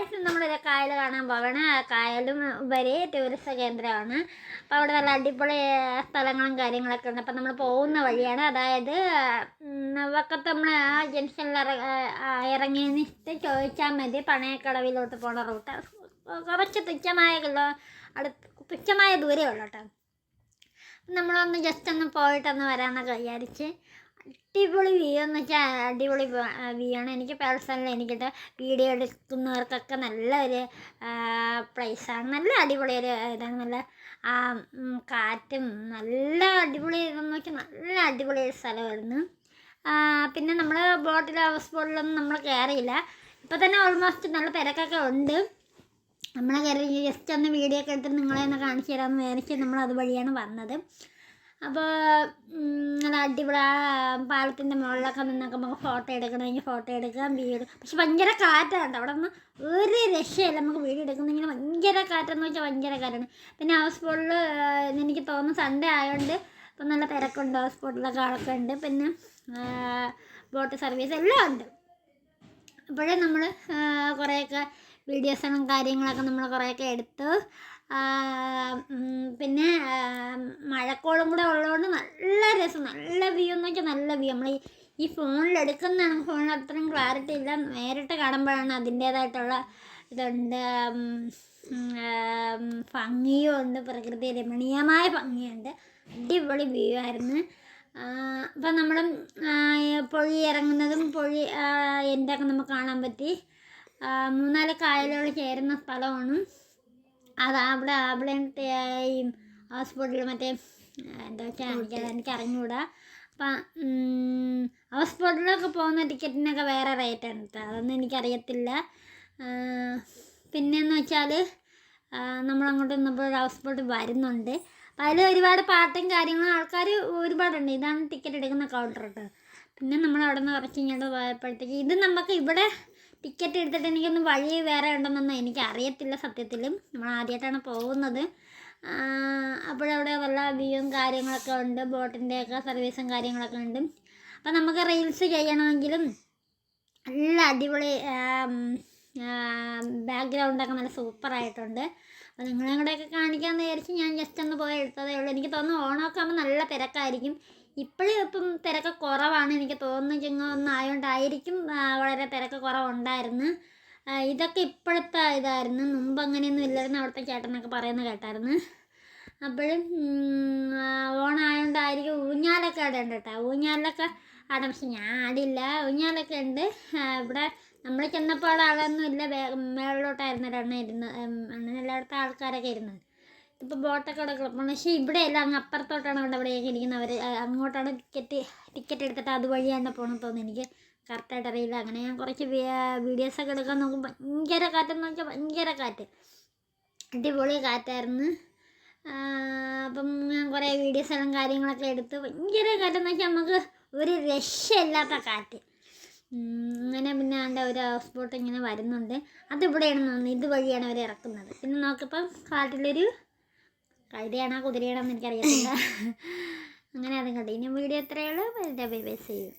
Guys നമ്മളൊരു കായൽ കാണാൻ പോകണം ആ കായലും ഉപരി ടൂറിസ്റ്റ് കേന്ദ്രമാണ്. അപ്പോൾ അവിടെ നല്ല അടിപൊളി സ്ഥലങ്ങളും കാര്യങ്ങളൊക്കെ ഉണ്ട്. അപ്പോൾ നമ്മൾ പോകുന്ന വഴിയാണ്. അതായത് വക്കത്ത് നമ്മൾ ആ ജംഗ്ഷനിൽ ഇറങ്ങിയതിന് ചോദിച്ചാൽ മതി. പണയക്കടവിലോട്ട് പോണ റൂട്ട്. കുറച്ച് തുച്ഛമായ കിലോ അടുത്ത് തുച്ഛമായ ദൂരമേ ഉള്ളൂ കേട്ടോ. നമ്മളൊന്ന് ജസ്റ്റ് ഒന്ന് പോയിട്ടൊന്ന് വരാമെന്നൊക്കെ വിചാരിച്ച് അടിപൊളി വ്യൂ എന്ന് വെച്ചാൽ അടിപൊളി വ്യൂ ആണ്. എനിക്ക് പേഴ്സണലി എനിക്കിട്ട് വീഡിയോ എടുക്കുന്നവർക്കൊക്കെ നല്ല ഒരു പ്ലേസാണ് നല്ല അടിപൊളി ഒരു ഇതാണ്. നല്ല കാറ്റും നല്ല അടിപൊളി ഇതെന്ന് വെച്ചാൽ നല്ല അടിപൊളി ഒരു സ്ഥലമായിരുന്നു. പിന്നെ നമ്മൾ ബോട്ടിൽ ഹൗസ് ബോട്ടിലൊന്നും നമ്മൾ കയറിയില്ല ഇപ്പോൾ തന്നെ ഓൾമോസ്റ്റ് നല്ല തിരക്കൊക്കെ ഉണ്ട്. നമ്മളെ കയറി ജസ്റ്റ് ഒന്ന് വീഡിയോ ഒക്കെ എടുത്ത് നിങ്ങളെ ഒന്ന് കാണിച്ചു തരാമെന്ന് വിചാരിച്ച് നമ്മൾ അതുവഴിയാണ് വന്നത്. അപ്പോൾ നല്ല അടിപൊളി പാലത്തിന്റെ മുകളിലൊക്കെ നിന്നൊക്കെ നമുക്ക് ഫോട്ടോ എടുക്കണമെങ്കിൽ ഫോട്ടോ എടുക്കാം വീട് പക്ഷെ ഭയങ്കര കാറ്റാണ്. അവിടെ നിന്ന് ഒരു രക്ഷയില്ല. നമുക്ക് വീട് എടുക്കുന്നെങ്കിൽ ഭയങ്കര കാറ്റെന്ന് വെച്ചാൽ ഭയങ്കര കാറ്റാണ്. പിന്നെ ഹൗസ് ബോട്ടിൽ എനിക്ക് തോന്നുന്നു സൺഡേ ആയതുകൊണ്ട് ഇപ്പം നല്ല തിരക്കുണ്ട്. ഹൗസ് ബോട്ടിലൊക്കെ ആളൊക്കെ ഉണ്ട്. പിന്നെ ബോട്ട് സർവീസ് എല്ലാം ഉണ്ട്. അപ്പോഴേ നമ്മൾ കുറേയൊക്കെ വീഡിയോസും കാര്യങ്ങളൊക്കെ നമ്മൾ കുറേയൊക്കെ എടുത്തു. പിന്നെ മഴക്കോളും കൂടെ ഉള്ളതുകൊണ്ട് നല്ല രസം നല്ല വ്യൂ എന്ന് വെച്ചാൽ നല്ല വ്യൂ നമ്മൾ ഈ ഫോണിൽ എടുക്കുന്നതാണ് ഫോണിൽ അത്രയും ക്ലാരിറ്റി ഇല്ല. നേരിട്ട് കാണുമ്പോഴാണ് അതിന്റേതായിട്ടുള്ള ഇതുണ്ട് ഭംഗിയും ഉണ്ട് പ്രകൃതി രമണീയമായ ഭംഗിയുണ്ട്. അടിപൊളി വ്യൂ ആയിരുന്നു. അപ്പം നമ്മൾ പൊഴി ഇറങ്ങുന്നതും പൊഴി എന്റെ ഒക്കെ നമുക്ക് കാണാൻ പറ്റി. മൂന്നാൽ കായലുകൾ ചേരുന്ന സ്ഥലമാണ്. അത് അവിടെ അവിടെ ഈ ഹൗസ്ബോട്ടിൽ മറ്റേ എന്താ വെച്ചാൽ എനിക്ക് എനിക്ക് അറിഞ്ഞുകൂടാ അപ്പം ഹൗസ് ബോട്ടിലൊക്കെ പോകുന്ന ടിക്കറ്റിനൊക്കെ വേറെ റേറ്റ് ആണ് കേട്ടോ അതൊന്നും എനിക്കറിയത്തില്ല. പിന്നെയെന്ന് വെച്ചാൽ നമ്മളങ്ങോട്ട് നിന്നപ്പോൾ ഹൗസ് ബോട്ട് വരുന്നുണ്ട്. അപ്പം അതിൽ ഒരുപാട് പാട്ടും കാര്യങ്ങളും ആൾക്കാർ ഒരുപാടുണ്ട്. ഇതാണ് ടിക്കറ്റ് എടുക്കുന്ന കൗണ്ടർ കേട്ടോ പിന്നെ നമ്മൾ അവിടെ നിന്ന് കുറച്ച് ഇങ്ങോട്ട് പോയപ്പോഴത്തേക്ക് ഇത് നമുക്ക് ഇവിടെ ടിക്കറ്റ് എടുത്തിട്ട് എനിക്കൊന്നും വഴി വേറെ ഉണ്ടെന്നൊന്നും എനിക്ക് അറിയത്തില്ല സത്യത്തിൽ നമ്മൾ ആദ്യമായിട്ടാണ് പോകുന്നത്. അപ്പോഴവിടെ വല്ല വ്യൂവും കാര്യങ്ങളൊക്കെ ഉണ്ട് ബോട്ടിന്റെയൊക്കെ സർവീസും കാര്യങ്ങളൊക്കെ ഉണ്ട്. അപ്പം നമുക്ക് റീൽസ് ചെയ്യണമെങ്കിലും നല്ല അടിപൊളി ബാക്ക്ഗ്രൗണ്ടൊക്കെ നല്ല സൂപ്പറായിട്ടുണ്ട് അപ്പോൾ നിങ്ങളെയും കൂടെയൊക്കെ കാണിക്കാമെന്ന് വിചാരിച്ച് ഞാൻ ജസ്റ്റ് ഒന്ന് പോയി എടുത്തതേ ഉള്ളൂ. എനിക്ക് തോന്നുന്നു ഓണമൊക്കെ ആകുമ്പോൾ നല്ല തിരക്കായിരിക്കും. ഇപ്പോഴും ഇപ്പം തിരക്ക് കുറവാണ്. എനിക്ക് തോന്നുന്നു ചിങ്ങ ആ, വളരെ തിരക്ക് കുറവുണ്ടായിരുന്നു. ഇതൊക്കെ ഇപ്പോഴത്തെ ഇതായിരുന്നു. മുമ്പ് അങ്ങനെയൊന്നും ഇല്ലായിരുന്നു. അവിടുത്തെ ചേട്ടനൊക്കെ പറയുന്നത് കേട്ടായിരുന്നു. അപ്പോഴും ഓണായതുകൊണ്ടായിരിക്കും ഊഞ്ഞാലൊക്കെ അവിടെ ഉണ്ട് കേട്ടോ. ഊഞ്ഞാലൊക്കെ അവിടെ പക്ഷെ ഞാൻ ആടില്ല. ഊഞ്ഞാലൊക്കെ ഉണ്ട്. ഇവിടെ നമ്മൾ ചെന്നപ്പോൾ ആളൊന്നും ഇല്ല മേളിലോട്ടായിരുന്നു ഒരെണ്ണം ഇരുന്ന് അങ്ങനെ എല്ലായിടത്തും ആൾക്കാരൊക്കെ ഇരുന്നത്. ഇപ്പോൾ ബോട്ടൊക്കെ കിടപ്പുണ്ട് പക്ഷേ ഇവിടെ അല്ല അങ്ങ് അപ്പുറത്തോട്ടാണ് അവിടെ അവിടെയൊക്കെ ഇരിക്കുന്നത്. അവർ അങ്ങോട്ടാണ് ടിക്കറ്റ് ടിക്കറ്റ് എടുത്തിട്ട് അതുവഴിയാണ് പോകണമെന്ന് തോന്നുന്നു എനിക്ക്. കറക്റ്റായിട്ട് അറിയില്ല. അങ്ങനെ ഞാൻ കുറച്ച് വീഡിയോസൊക്കെ എടുക്കാൻ നോക്കും ഭയങ്കര കാറ്റെന്ന് വെച്ചാൽ ഭയങ്കര കാറ്റ്. അടിപൊളി കാറ്റായിരുന്നു. അപ്പം ഞാൻ കുറേ വീഡിയോസെല്ലാം കാര്യങ്ങളൊക്കെ എടുത്ത് ഭയങ്കര കാറ്റെന്ന് വെച്ചാൽ നമുക്ക് ഒരു രക്ഷയില്ലാത്ത കാറ്റ്. അങ്ങനെ പിന്നെ അതിന്റെ ഒരു ഹൗസ് ബോട്ട് ഇങ്ങനെ വരുന്നുണ്ട്. അതിവിടെയാണ് തോന്നുന്നത് ഇതുവഴിയാണ് അവർ ഇറക്കുന്നത്. പിന്നെ നോക്കിയപ്പം കാട്ടിലൊരു കഴുതയാണോ കുതിരയാണോ എന്ന് എനിക്കറിയത്തില്ല. അങ്ങനെ അതും കണ്ടു. ഇനി വീഡിയോ എത്രയുള്ളൂ ബൈ ബൈ. ചെയ്യും